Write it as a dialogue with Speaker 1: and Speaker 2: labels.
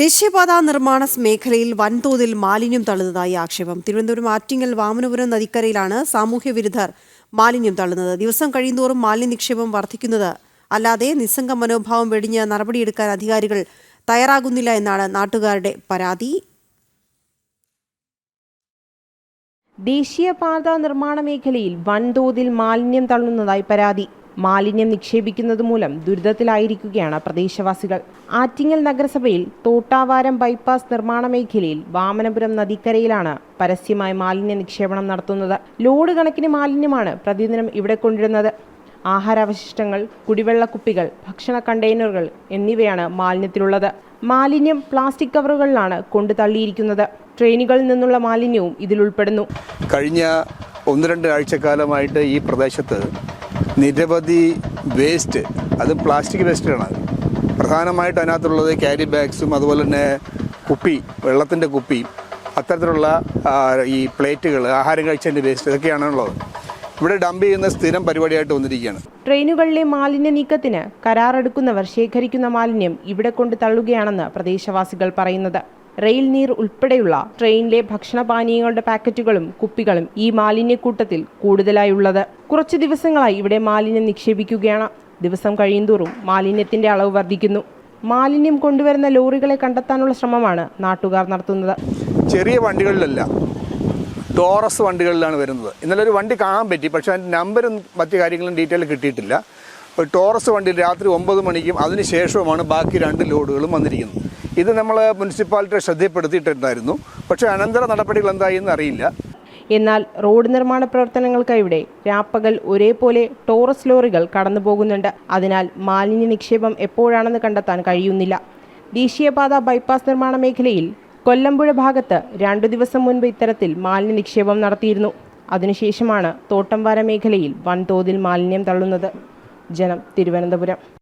Speaker 1: ദേശീയപാതാ നിർമ്മാണ മേഖലയിൽ വൻതോതിൽ മാലിന്യം തള്ളുന്നതായി ആക്ഷേപം. തിരുവനന്തപുരം ആറ്റിങ്ങൽ വാമനപുരം നദിക്കരയിലാണ് സാമൂഹ്യ വിരുദ്ധർ മാലിന്യം തള്ളുന്നത്. ദിവസം കഴിയുന്തോറും മാലിന്യ നിക്ഷേപം വർദ്ധിക്കുന്നത് അല്ലാതെ നിസ്സംഗ മനോഭാവം വെടിഞ്ഞ് നടപടിയെടുക്കാൻ അധികാരികൾ തയ്യാറാകുന്നില്ല എന്നാണ് നാട്ടുകാരുടെ പരാതി.
Speaker 2: ദേശീയപാത നിർമ്മാണ മേഖലയിൽ വൻതോതിൽ മാലിന്യം തള്ളുന്നതായി പരാതി. മാലിന്യം നിക്ഷേപിക്കുന്നത് മൂലം ദുരിതത്തിലായിരിക്കുകയാണ് പ്രദേശവാസികൾ. ആറ്റിങ്ങൽ നഗരസഭയിൽ തോട്ടാവാരം ബൈപ്പാസ് നിർമ്മാണ മേഖലയിൽ വാമനപുരം നദിക്കരയിലാണ് പരസ്യമായി മാലിന്യ നിക്ഷേപണം നടത്തുന്നത്. ലോഡ് കണക്കിന് മാലിന്യമാണ് പ്രതിദിനം ഇവിടെ കൊണ്ടിരുന്നത്. ആഹാരാവശിഷ്ടങ്ങൾ കുടിവെള്ള കുപ്പികൾ ഭക്ഷണ കണ്ടെയ്നറുകൾ എന്നിവയാണ് മാലിന്യത്തിലുള്ളത്. മാലിന്യം പ്ലാസ്റ്റിക് കവറുകളിലാണ് കൊണ്ടു തള്ളിയിരിക്കുന്നത്. ട്രെയിനുകളിൽ നിന്നുള്ള മാലിന്യവും ഇതിൽ ഉൾപ്പെടുന്നു.
Speaker 3: കഴിഞ്ഞ ഒന്ന് രണ്ട് ആഴ്ചക്കാലമായിട്ട് ഈ പ്രദേശത്ത് നിരവധി വേസ്റ്റ് അത് പ്ലാസ്റ്റിക് വേസ്റ്റാണ് പ്രധാനമായിട്ട് അതിനകത്തുള്ളത് ക്യാരി ബാഗ്സും അതുപോലെ തന്നെ കുപ്പി വെള്ളത്തിന്റെ കുപ്പി അത്തരത്തിലുള്ള ഈ പ്ലേറ്റുകൾ ആഹാരം കഴിച്ചതിന്റെ വേസ്റ്റ് ഇതൊക്കെയാണ് ഉള്ളത്. ഇവിടെ ഡംപ് ചെയ്യുന്ന സ്ഥിരം പരിപാടിയായിട്ട് വന്നിരിക്കുകയാണ്.
Speaker 2: ട്രെയിനുകളിലെ മാലിന്യ നീക്കത്തിന് കരാറെടുക്കുന്നവർ ശേഖരിക്കുന്ന മാലിന്യം ഇവിടെ കൊണ്ട് തള്ളുകയാണെന്ന് പ്രദേശവാസികൾ പറയുന്നത്. റെയിൽ നീർ ഉൾപ്പെടെയുള്ള ട്രെയിനിലെ ഭക്ഷണപാനീയങ്ങളുടെ പാക്കറ്റുകളും കുപ്പികളും ഈ മാലിന്യക്കൂട്ടത്തിൽ കൂടുതലായുള്ളത്. കുറച്ച് ദിവസങ്ങളായി ഇവിടെ മാലിന്യം നിക്ഷേപിക്കുകയാണ്. ദിവസം കഴിയുന്തോറും മാലിന്യത്തിന്റെ അളവ് വർദ്ധിക്കുന്നു. മാലിന്യം കൊണ്ടുവരുന്ന ലോറികളെ കണ്ടെത്താനുള്ള ശ്രമമാണ് നാട്ടുകാർ നടത്തുന്നത്.
Speaker 3: ചെറിയ വണ്ടികളിലല്ല ടോറസ് വണ്ടികളിലാണ് വരുന്നത്. ഇന്നലെ ഒരു വണ്ടി കാണാൻ പറ്റി പക്ഷേ അതിന്റെ നമ്പരും മറ്റു കാര്യങ്ങളും ഡീറ്റെയിൽ കിട്ടിയിട്ടില്ല. ടോറസ് വണ്ടി രാത്രി ഒമ്പത് മണിക്കും അതിന് ശേഷവുമാണ് ബാക്കി രണ്ട് ലോഡുകളും വന്നിരിക്കുന്നത്. ഇത് നമ്മൾ മുനിസിപ്പാലിറ്റിയെ ശ്രദ്ധപ്പെടുത്തിയിട്ടുണ്ടായിരുന്നു പക്ഷെ അനന്തര നടപടികൾ എന്തായി എന്ന് അറിയില്ല.
Speaker 2: എന്നാൽ റോഡ് നിർമ്മാണ പ്രവർത്തനങ്ങൾക്കായിവിടെ രാപ്പകൽ ഒരേപോലെ ടോറസ് ലോറികൾ കടന്നു പോകുന്നുണ്ട് അതിനാൽ മാലിന്യ നിക്ഷേപം എപ്പോഴാണെന്ന് കണ്ടെത്താൻ കഴിയുന്നില്ല. ദേശീയപാത ബൈപ്പാസ് നിർമ്മാണ മേഖലയിൽ കൊല്ലമ്പുഴ ഭാഗത്ത് രണ്ടു ദിവസം മുൻപ് ഇത്തരത്തിൽ മാലിന്യ നിക്ഷേപം നടത്തിയിരുന്നു. അതിനുശേഷമാണ് തോട്ടംവാര മേഖലയിൽ വൻതോതിൽ മാലിന്യം തള്ളുന്നത്. ജനം തിരുവനന്തപുരം.